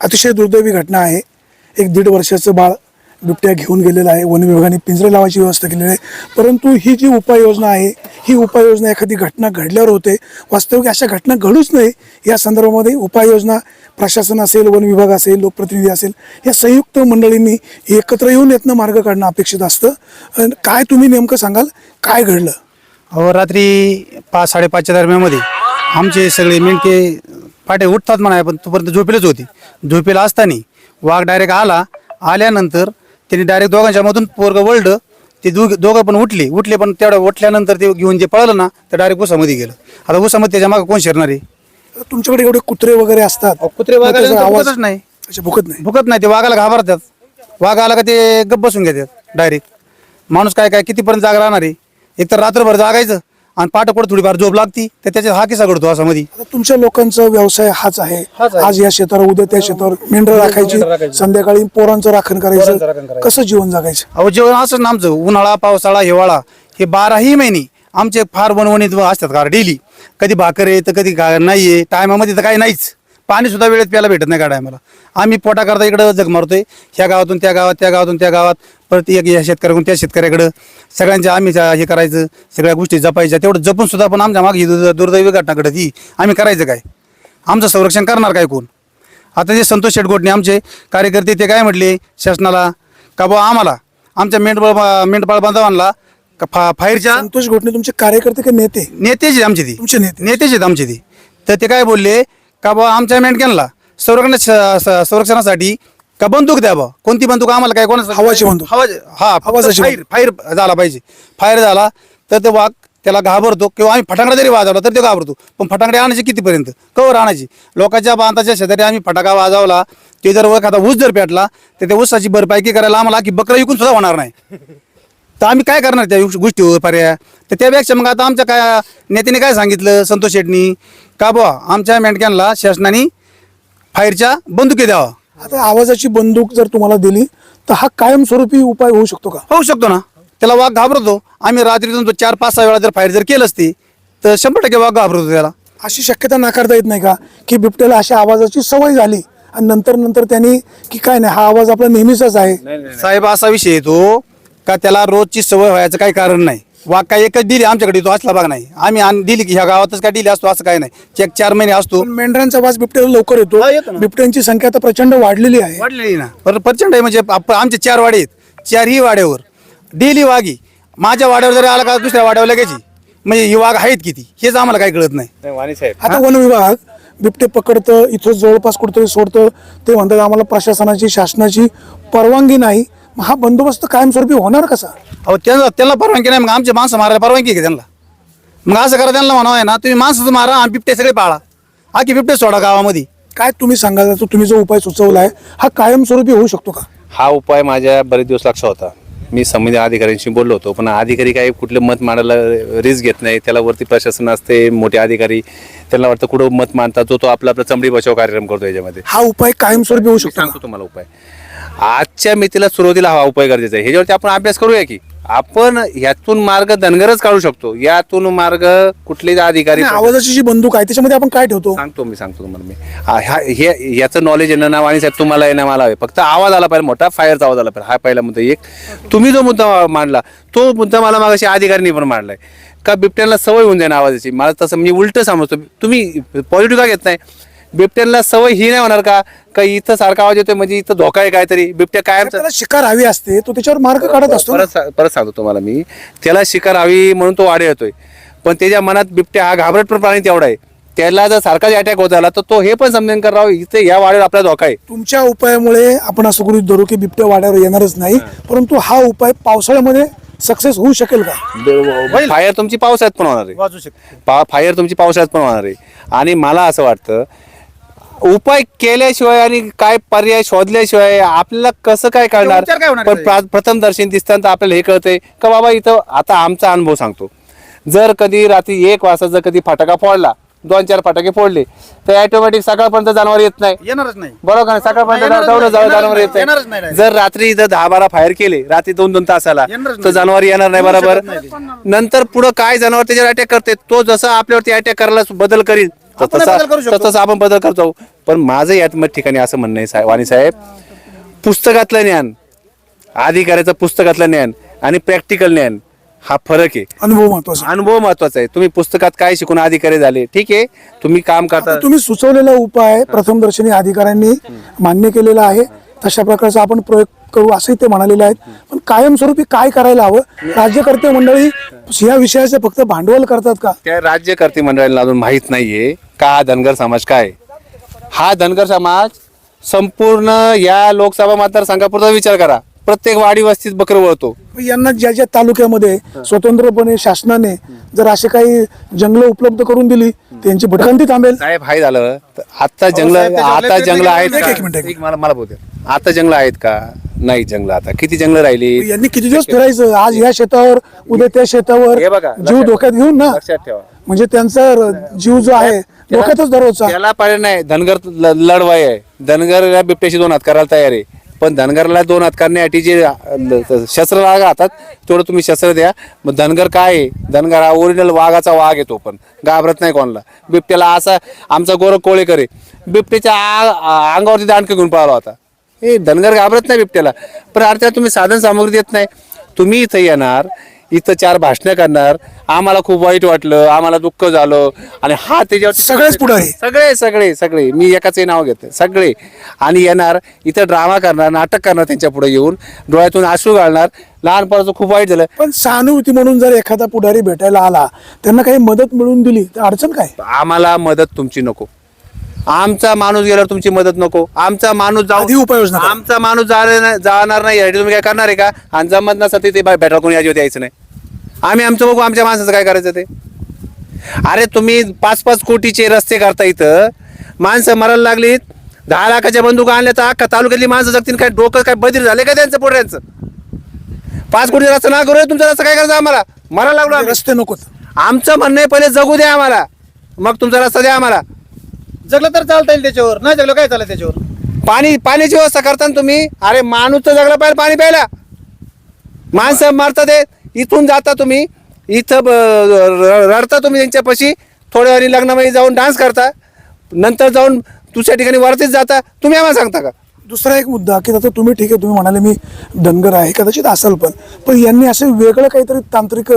अतिशय दुर्दैवी घटना आहे. एक दीड वर्षाचं बाळ बिबट्या घेऊन गेलेलं आहे. वन विभागाने पिंजरे लावायची व्यवस्था केलेली आहे. परंतु ही जी उपाययोजना आहे ही उपाययोजना एखादी घटना घडल्यावर होते. वास्तविक अशा घटना घडूच नाही. या संदर्भामध्ये उपाययोजना प्रशासन असेल वन विभाग असेल लोकप्रतिनिधी असेल या संयुक्त मंडळींनी एकत्र येऊन यातनं मार्ग काढणं अपेक्षित असतं. काय तुम्ही नेमकं सांगाल? काय घडलं? अहो रात्री पाच साडेपाचच्या दरम्यानमध्ये आमचे सगळे मेंढके पाटे उठतात म्हणा पण तोपर्यंत झोपेलच होती. झोपेला असताना वाघ डायरेक्ट आला. आल्यानंतर त्यांनी डायरेक्ट दोघांच्या मधून पोरगं वळलं. ते दोघ दोघं पण उठले. उठले पण तेवढं उठल्यानंतर ते घेऊन जे पळलं ना ते डायरेक्ट उसामध्ये गेलं. आता उसामध्ये त्याच्यामागे कोण शिरणार आहे? तुमच्याकडे एवढे कुत्रे वगैरे असतात. कुत्रे वाघाला त्याचा आवाज भुकतच नाही. भुकत नाही. भुकत नाही. ते वाघाला घाबरतात. वाघ आला का ते गप्प बसून घेतात डायरेक्ट माणूस काय काय कितीपर्यंत जागा राहणार आहे? एक तर रात्रभर जागायचं आणि पाठ कुठं थोडीफार झोप लागती तर त्याच्यात हा किस्सा घडतो असा मध्ये आता तुमच्या लोकांचा व्यवसाय हाच आहे हाच आहे. आज या शेतावर उद्या त्या शेतावर मेंढर राखायची राखायची. संध्याकाळी पोरांचं राखण पोरांचं राखण करायचं करायचं. कसं जीवन जगायचं अहो जेवण असंच ना आमचं उन्हाळा पावसाळा हिवाळा हे बाराही महिने आमचे फार बनवणीत असतात का डेली कधी भाकर आहे तर कधी का नाही आहे टायमामध्ये तर काही नाहीच पाणी सुद्धा वेळेत प्यायला भेटत नाही का टायमाला आम्ही पोटा करता इकडं जग मारतोय. ह्या गावातून त्या गावात त्या गावातून त्या गावात. परत एक या शेतकऱ्याकडून त्या शेतकऱ्याकडं. सगळ्यांच्या आम्ही जा- हे करायचं सगळ्या गोष्टी जपायच्या तेवढं जपून सुद्धा पण आमच्या मागे दुर्- दुर्दैवी घटना घडत ही आम्ही करायचं काय? आमचं संरक्षण करणार काय कोण? आता जे संतोष शेटगोटणे आमचे कार्यकर्ते ते काय म्हटले शासनाला? का बुवा आम्हाला आमच्या मेंढपाळ मेंढपाळ बांधवांना फा फायरच्या संतोष घोटणे तुमचे कार्यकर्ते का नेते? नेतेच आहेत आमचे ते. तुमचे नेते. नेतेच आहेत आमचे ते. तर ते काय बोलले? का बुवा आमच्या मेंढक्यांना संरक्षण संरक्षणासाठी का बंदूक द्या बा कोणती बंदूक आम्हाला काय कोणाचं हवाची बंदूक. हवा हा फायर फायर झाला पाहिजे. फायर झाला तर ते वाघ त्याला घाबरतो किंवा आम्ही फटाकडा जरी वाजवला तर ते घाबरतो. पण फटाकडे आणायचे कितीपर्यंत? कवर आणायची. लोकांच्या बांधाच्या शेजारी आम्ही फटाका वाजवला ते जर एखादा ऊस जर पेटला तर त्या ऊसाची भरपाई करायला आम्हाला की बकरा विकून सुद्धा होणार नाही. तर आम्ही काय करणार त्या गोष्टी पर्याय? तर त्यापेक्षा मग आता आमच्या काय नेत्याने काय सांगितलं संतोष शेटनी? का बुवा आमच्या मेंढक्यांना शासनाने फायरच्या बंदुकी द्यावा. आता आवाजाची बंदूक जर तुम्हाला दिली तर हा कायमस्वरूपी उपाय होऊ शकतो का? होऊ शकतो ना. त्याला वाघ घाबरतो. आम्ही रात्रीतून तो चार पाच सहा वेळा जर फायर जर केलं असती तर शंभर टक्के वाघ घाबरतो त्याला. अशी शक्यता नाकारता येत नाही का? की बिबट्याला अशा आवाजाची सवय झाली आणि नंतर नंतर त्यांनी की काय नाही हा आवाज आपला नेहमीचाच आहे. साहेब असा विषय येतो. का त्याला रोजची सवय व्हायचं काही कारण नाही. वाघ काय एकच दिली आमच्याकडे तो असला भाग नाही. आम्ही आण- दिली की ह्या गावातच काय दिली असतो असं काही नाही. चेक चार महिने असतो. पण मेंढरांचा आवाज बिबट्याला लवकर येतो. हा, येतो ना. बिबट्यांची संख्या आता प्रचंड वाढलेली आहे. वाढलेली ना. पर प्रचंड आहे म्हणजे आप- आमचे चार वाडे आहेत. चारही वाड्यावर. डेली वाघी. माझ्या वाड्यावर जरी आला का दुसऱ्या वाड्यावर लगेच येईल. म्हणजे ही वाघ आहेत किती? हेच आम्हाला काही कळत नाही वाणी साहेब. आता वन विभाग बिबटे पकडतं इथं जवळपास कुठेतरी सोडतं. ते म्हणतात आम्हाला प्रशासनाची शासनाची परवानगी नाही. मग हा बंदोबस्त कायमस्वरूपी होणार कसा? अहो त्यांना त्यांना परवानगी नाही. मग आमचे माणसं मारायला परवानगी आहे का त्यांना? मग असं करा त्यांना म्हणावं आहे ना तुम्ही माणसं मारा आणि बिबटे सगळे पाळा. हा की बिबटे सोडा गावामध्ये. काय तुम्ही सांगाल? तो तुम्ही जो उपाय सुचवला आहे हा कायमस्वरूपी होऊ शकतो का? हा उपाय माझ्या बरेच दिवस लक्षात होता. मी संबंधित अधिकाऱ्यांशी बोललो होतो पण अधिकारी काही कुठले मत मांडायला रिस्क घेत नाही. त्याला वरती प्रशासन असते मोठे अधिकारी त्यांना वाटतं कुठं मत मांडतात जो तो आपला आपला चमडी बचाव कार्यक्रम करतो याच्यामध्ये. हा उपाय कायमस्वरूपी होऊ शकतो? सांगतो तुम्हाला उपाय. आजच्या मितीला सुरुवातीला हा उपाय गरजेचा आहे. ह्याच्यावरती आपण अभ्यास करूया की? आपण ह्यातून मार्ग धनगरच काढू शकतो. यातून मार्ग कुठलेही अधिकारी नाही, आवाजाची जी बंदूक आहे त्याच्यामध्ये आपण काय ठेवतो? सांगतो मी सांगतो तुम्हाला मी. हा- हे याचं नॉलेज येणं ना आणि साहेब तुम्हाला येणं मला हवे. फक्त आवाज आला पाहिजे मोठा फायरचा आवाज आला पाहिजे. हा पहिला मुद्दा. एक तुम्ही जो मुद्दा मांडला तो मुद्दा मला मागाशी अधिकाऱ्यांनी पण मांडलाय. का बिबट्यांना सवय होऊन जाईल आवाजाची? मला तसं मी उलट समजतो. तुम्ही पॉझिटिव्ह का घेत नाही? बिबट्यांना सवय ही नाही होणार का? का इथं सारखा आवाज येतोय म्हणजे इथं धोका आहे काहीतरी. बिबट्या कायम त्याला शिकार हवी असते तो त्याच्यावर मार्ग काढत असतो. परत सा- परत सांगतो तुम्हाला मी. त्याला शिकार हवी म्हणून तो वाढे येतोय. पण त्याच्या मनात बिबट्या हा घाबरट पण प्राणी तेवढा आहे. त्याला जर सारखाच अटॅक होत झाला तर तो हे पण समजून करावं इथे या वाड्यावर आपला धोका आहे. तुमच्या उपायामुळे आपण असं गृहीत धरू की बिबट्या वाड्यावर येणारच नाही परंतु हा उपाय पावसाळ्यामध्ये सक्सेस होऊ शकेल का? फायर तुमची पावसाळ्यात पण होणार आहे. शकतो फायर तुमची पावसाळ्यात पण होणार आहे. आणि मला असं वाटतं उपाय केल्याशिवाय आणि काय पर्याय शोधल्याशिवाय आपल्याला कसं काय कळणार उपचार काय होणार पण त्याचे? प्रा- प्रथम दर्शन दिसताना आपल्याला हे कळतंय का बाबा इथं आता आमचा अनुभव सांगतो जर कधी रात्री एक वाजता जर कधी फटाका फोडला दोन चार फटाके फोडले तर ऑटोमॅटिक सकाळपर्यंत जनावर येत नाही येणारच नाही बरोबर का नाही? सकाळपर्यंत येणारच नाही, येणारच जनावर येत नाही, येणारच नाही नाही. जर रात्री इथं दहा बारा फायर केले रात्री दोन दोन तासाला येणारच तर नाही. जनावर येणार नाही येऊ शकत बरोबर नाही ते. नंतर पुढं काय जनावर त्याच्यावर अटॅक करते तो जसं आपल्यावरती अटॅक करायला बदल करील तर आपण तसा बदल करू शकतो. तर तसं आपण बदल करतो. पण माझं यात मग ठिकाणी असं म्हणणं आहे साहेब वाणी साहेब. पुस्तकातलं ज्ञान अधिकाऱ्याचं पुस्तकातलं ज्ञान आणि प्रॅक्टिकल ज्ञान हा फरक आहे. अनुभव महत्त्वाचा अनुभव महत्त्वाचा आहे. तुम्ही पुस्तकात काय शिकून अधिकारी झाले? ठीक आहे. तुम्ही काम करता आता तुम्ही सुचवलेला उपाय प्रथमदर्शनी अधिकाऱ्यांनी मान्य केलेला आहे. तशा प्रकारचा आपण प्रयोग करू असंही ते म्हणालेले आहेत. पण कायमस्वरूपी काय करायला हवं? राज्यकर्ते मंडळी या विषयाचे फक्त भांडवल करतात का? त्या राज्यकर्ते मंडळाला अजून माहीत नाहीये का हा धनगर समाज काय. हा धनगर समाज संपूर्ण या लोकसभा मतदारसंघापुरता विचार करा. प्रत्येक वाडी वस्तीत बकर वळतो. यांना ज्या ज्या तालुक्यामध्ये स्वतंत्रपणे शासनाने जर असे काही जंगल उपलब्ध करून दिली त्यांची भटकंती थांबेल. साहेब हाय झालं. तर आता जंगल आता जंगल आहेत एक- का? एक मिनिट, एक एक मला मला बोलते आता जंगल आहेत का? नाही जंगल आता. किती जंगल राहिली? यांनी किती दिवस फिरायचं? आज या शेतावर उद्या त्या शेतावर हे बघा, जीव लक्षात- धोक्यात घेऊन ना? लक्षात ठेवा. म्हणजे त्यांचा र- जीव जो आहे धोक्यातच दररोजचा. त्याला पाहिजे नाही. धनगर ल- लढवाई आहे. धनगरला बिबट्याशी दोन हात करायला तयार आहे. पण धनगरला दोन हात करण्यासाठी जे अ, ल- शस्त्र लागा हातात तेवढं तुम्ही शस्त्र द्या. मग धनगर काय आहे? धनगर हा ओरिजिनल वाघाचा वाघ येतो पण. घाबरत नाही कोणाला. बिबट्याला असा आमचा गोरख कोळेकर आहे. बिबट्याच्या आ- आ- अंगावरती दांडके घेऊन पाहिला होता. हे धनगर घाबरत नाही बिबट्याला. पण अर्थात तुम्ही साधन सामग्री देत नाही. तुम्ही इथं येणार इथं चार भाषणं करणार आम्हाला खूप वाईट वाटलं आम्हाला दुःख झालं आणि हा त्याच्यावर सगळेच पुढारी. सगळे सगळे सगळे. मी एकाचे नाव घेते. सगळे. आणि येणार इथं ड्रामा करणार नाटक करणार त्यांच्या पुढे येऊन डोळ्यातून आसू घालणार. लहानपणाचं खूप वाईट झालं. पण सहानुभूती म्हणून जर एखादा पुढारी भेटायला आला त्यांना काही मदत मिळवून दिली तर अडचण काय? आम्हाला मदत तुमची नको. आमचा माणूस गेल्यावर तुमची मदत नको. आमचा माणूस आधी जाऊ उपाययोजना करा. आमचा माणूस जाणार नाही- जाणार नाही. यासाठी तुम्ही काय करणार आहे का? आणि जमत नसतं ते भेटायला कोणी याच्यावर यायचं नाही. आम्ही आमचं बघू आमच्या माणसाचं काय करायचं ते. अरे तुम्ही पाच पाच कोटीचे रस्ते करता इथं. माणसं मरायला लागलीत. दहा लाखाच्या बंदूक आणल्या तर अख्खा तालुक्यातली माणसं जगतील. काय डोकं काय बधीर झाले का त्यांचं पोट्यांचं पाच कोटी रस्ता ना करू तुमचा रस्ता काय करायचं आम्हाला? मरायला लागलो आम्ही. रस्ते नकोत. आमचं म्हणणं आहे पहिले जगू द्या आम्हाला. मग तुमचा रस्ता द्या आम्हाला. जगलं तर चालता येईल त्याच्यावर. नाही जगलं काय चालेल त्याच्यावर? पाणी पाण्याची व्यवस्था करता ना तुम्ही. अरे माणूस तर जगला पाहिजे पाणी प्यायला. माणसं मारता ते इथून जाता तुम्ही. इथं ब- र- रडता तुम्ही त्यांच्यापाशी थोड्या वेळी लग्नामध्ये जाऊन डान्स करता. नंतर जाऊन दुसऱ्या ठिकाणी वरतीच जाता. तुम्ही आम्हाला सांगता का? दुसरा एक मुद्दा की आता तुम्ही ठीक आहे तुम्ही म्हणाले मी धनगर आहे कदाचित असाल पण. पण यांनी असं वेगळं काहीतरी तांत्रिक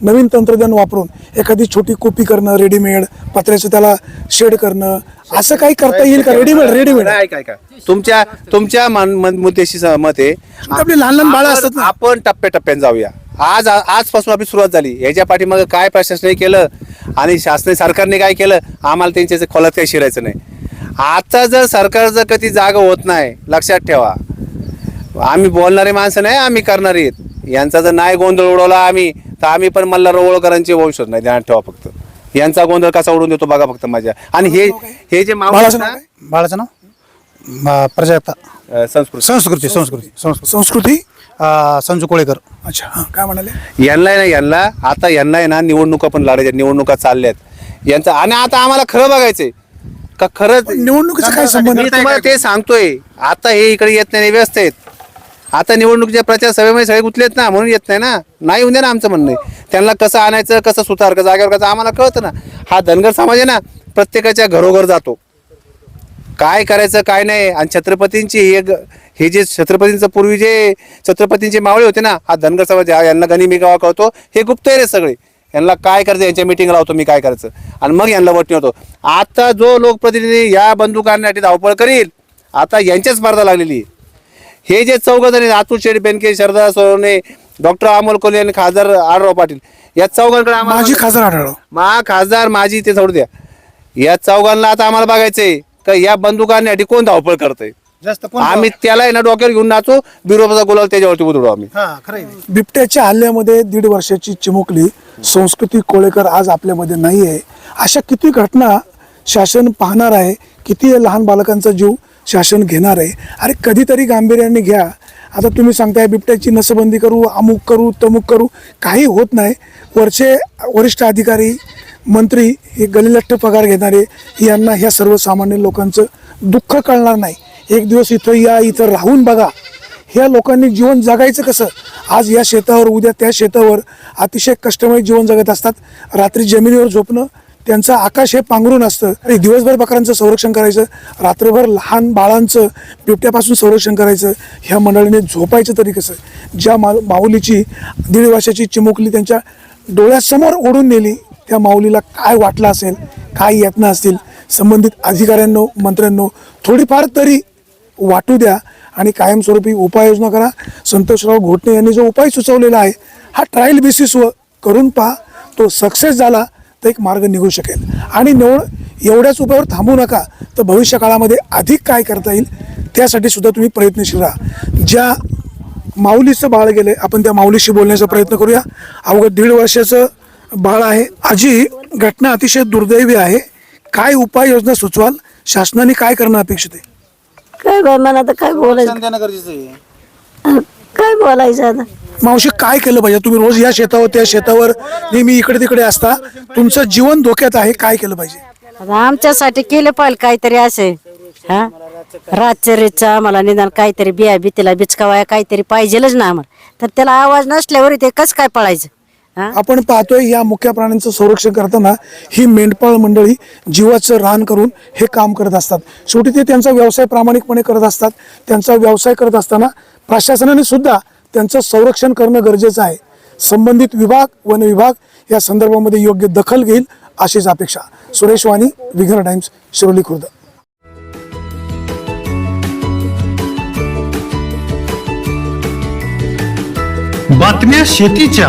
नवीन तंत्रज्ञान वापरून एखादी छोटी कॉपी करणं रेडीमेड पत्र्याचं त्याला शेड करणं असं काही करता येईल का? Readymade readymade. काय काय तुमच्या तुमच्या मुद्द्याशी सहमत आहे. आपली लहान लहान बाळं असतात. आपण टप्प्याटप्प्याने जाऊया. आज आजपासून आपली सुरुवात झाली. याच्या पाठीमागे काय प्रशासनाने केलं आणि शासनाने सरकारने काय केलं आम्हाला त्यांच्या खोलात काही शिरायचं नाही. आता जर सरकार जर कधी जागा होत नाही लक्षात ठेवा. आम्ही बोलणारे माणसं नाही आम्ही करणारे आहेत. यांचा जर नाही गोंधळ उडवला आम्ही तर आम्ही पण मल्हार रोवळकरांचे वंशज नाही ध्यानात ठेवा फक्त. यांचा गोंधळ कसा उडून देतो बघा फक्त माझ्या. आणि हे हे जे मावळे बाळाचं आहेत नाव ना, काय? बाळाचं नाव? प्रजाता. अं, संस्कृत. संस्कृती संस्कृती संस्कृती. संस्कृती अं, संजू कोळेकर. अच्छा हां काय म्हणाले? यांना आहे ना यांना आता यांना आहे ना निवडणुका पण लढायच्या निवडणुका चालल्यात. यांचं आणि आता आम्हाला खरं बघायचंय. का खरंच निवडणुकीचा काय संबंध? मी तुम्हाला ते सांगतोय. आता हे इकडे येत नाही व्यस्त आहेत आता निवडणुकीच्या प्रचार सभेमध्ये सगळे गुंतलेत ना म्हणून येत नाही ना. नाही येऊन द्या ना आमचं म्हणणं आहे. त्यांना कसं आणायचं कसं सुतार कसं जागेवर कसं आम्हाला कळतं ना. हा धनगर समाज आहे ना प्रत्येकाच्या घरोघर जातो. काय करायचं काय नाही. आणि छत्रपतींची हे ग- हे जे छत्रपतींचं पूर्वी जे छत्रपतींचे मावळे होते ना हा धनगर समाज हा यांना गणी मी गावा कळतो. हे गुप्त आहे रे सगळे. यांना काय करायचं? यांच्या मिटिंग लावतो मी काय करायचं? आणि मग यांना वटणी होतो आता जो लोकप्रतिनिधी या बंदूक आणण्यासाठी धावपळ करील आता यांच्याच स्पर्धा लागलेली हे जे चौघ जण आहेत, अतुल शेठ बेनके शरदा सोने डॉक्टर अमोल कोल्हे आणि खासदार आडराव पाटील या चौघांकडे माझी खासदार आढळलो मा खासदार माझी ते सोडू द्या. या चौघांना आता आम्हाला बघायचंय का या बंदुकांसाठी कोण धावपळ करतंय? जास्त कोण आम्ही त्याला आहे ना डोक्यावर घेऊन नाचू बिरोबाचा गुलाल त्याच्यावरती उधळू आम्ही. हा खरं आहे. ते. बिबट्याच्या हल्ल्यामध्ये दीड वर्षाची चिमुकली संस्कृती कोळेकर आज आपल्यामध्ये नाही आहे अशा किती घटना शासन पाहणार आहे किती लहान बालकांचा जीव शासन घेणार आहे? अरे कधीतरी गांभीर्याने घ्या. आता तुम्ही सांगताय बिबट्याची नसबंदी करू अमुक करू तमुक करू काही होत नाही. वरचे वरिष्ठ अधिकारी मंत्री हे गलिलठ्ठ पगार घेणारे यांना ह्या सर्वसामान्य लोकांचं दुःख कळणार नाही. एक दिवस इथं या इथं राहून बघा. ह्या लोकांनी जीवन जगायचं कसं? आज या शेतावर उद्या त्या शेतावर अतिशय कष्टमय जीवन जगत असतात. रात्री जमिनीवर झोपणं त्यांचं आकाश हे पांघरून असतं. आणि दिवसभर बकरांचं संरक्षण करायचं रात्रभर लहान बाळांचं बिबट्यापासून संरक्षण करायचं ह्या मंडळीने झोपायचं तरी कसं? ज्या मा माऊलीची दीड वर्षाची चिमुकली त्यांच्या डोळ्यासमोर ओढून नेली त्या माऊलीला काय वाटलं असेल? काय यातना असतील? संबंधित अधिकाऱ्यांनो मंत्र्यांनो थोडीफार तरी वाटू द्या आणि कायमस्वरूपी उपाययोजना करा. संतोषराव घोटणे यांनी जो उपाय सुचवलेला आहे हा ट्रायल बेसिसवर करून पहा. तो सक्सेस झाला तर एक मार्ग निघू शकेल. आणि निवड एवढ्याच उपायावर थांबू नका तर भविष्य काळामध्ये अधिक काय करता येईल त्यासाठी सुद्धा तुम्ही प्रयत्नशील राहा. ज्या माऊलीचं बाळ गेले आपण त्या माऊलीशी बोलण्याचा प्रयत्न करूया. अवघ्या दीड वर्षाचं बाळ आहे. आजी घटना अतिशय दुर्दैवी आहे. काय उपाययोजना सुचवाल शासनाने काय करणं अपेक्षित आहे? काय बाय मला आता काय बोलायचं? देणं गरजेचं आहे. काय बोलायचं आता? मावशी काय केलं पाहिजे? तुम्ही रोज या शेतावर त्या शेतावर नेहमी इकडे तिकडे असता. तुमचं जीवन धोक्यात आहे काय केलं पाहिजे? आता आमच्यासाठी केलं पाहिजे काहीतरी असे. हा? रातचरीचं आम्हाला निदान काहीतरी बिया बितीला बिचकावाया काहीतरी पाहिजेलच ना आम्हाला. तर त्याला आवाज नसल्यावर ते कसं काय पळायचं? आपण पाहतोय या मुख्य प्राण्यांचं संरक्षण करताना ही मेंढपाळ मंडळी जीवाचं रान करून हे काम करत असतात. शेवटी ते त्यांचा व्यवसाय प्रामाणिकपणे करत असतात. त्यांचा व्यवसाय करत असताना प्रशासनाने सुद्धा त्यांचं संरक्षण करणं गरजेचं आहे. संबंधित विभाग वन विभाग या संदर्भामध्ये योग्य दखल घेईल अशीच अपेक्षा. सुरेश वाणी विघ्न टाइम्स शिरोली खुर्द. बातम्या शेतीच्या.